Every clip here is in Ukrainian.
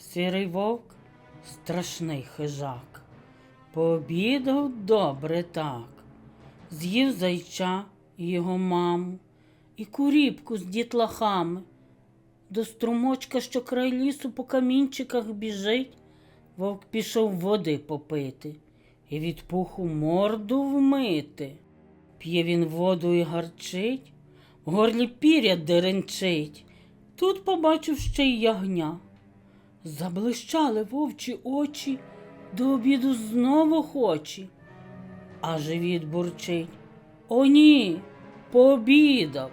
Сірий вовк страшний хижак. Пообідав добре так. З'їв зайча і його маму, і куріпку з дітлахами. До струмочка, що край лісу по камінчиках біжить, вовк пішов води попити і від пуху морду вмити. П'є він воду і гарчить, в горлі піря деренчить. Тут побачив ще й ягня. Заблищали вовчі очі, до обіду знову хоче. А живіт бурчить. О, ні, пообідав,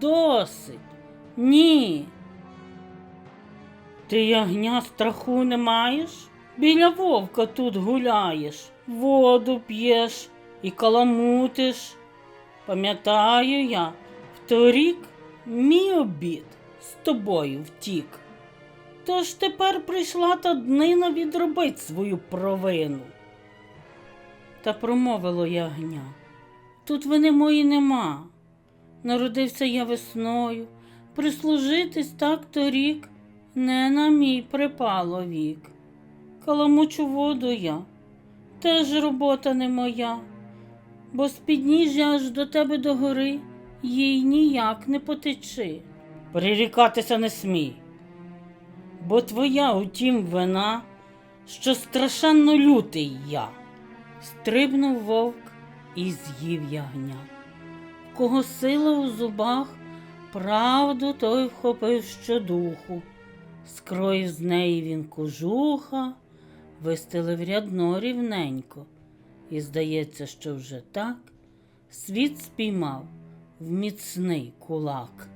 досить, ні. Ти ягня страху не маєш? Біля вовка тут гуляєш, воду п'єш і каламутиш. Пам'ятаю я, вторік мій обід з тобою втік. Тож тепер прийшла та днина відробить свою провину. Та промовило ягня. Тут вини мої нема. Народився я весною, прислужитись так торік, не на мій припало вік. Каламучу воду я, теж робота не моя, бо з підніжжя аж до тебе до гори їй ніяк не потечи. Прирікатися не смій, бо твоя утім вина, що страшенно лютий я. Стрибнув вовк і з'їв ягня. Кого сила у зубах, правду той вхопив щодуху. Скроїв з неї він кожуха, вистелив рядно рівненько. І здається, що вже так світ спіймав в міцний кулак.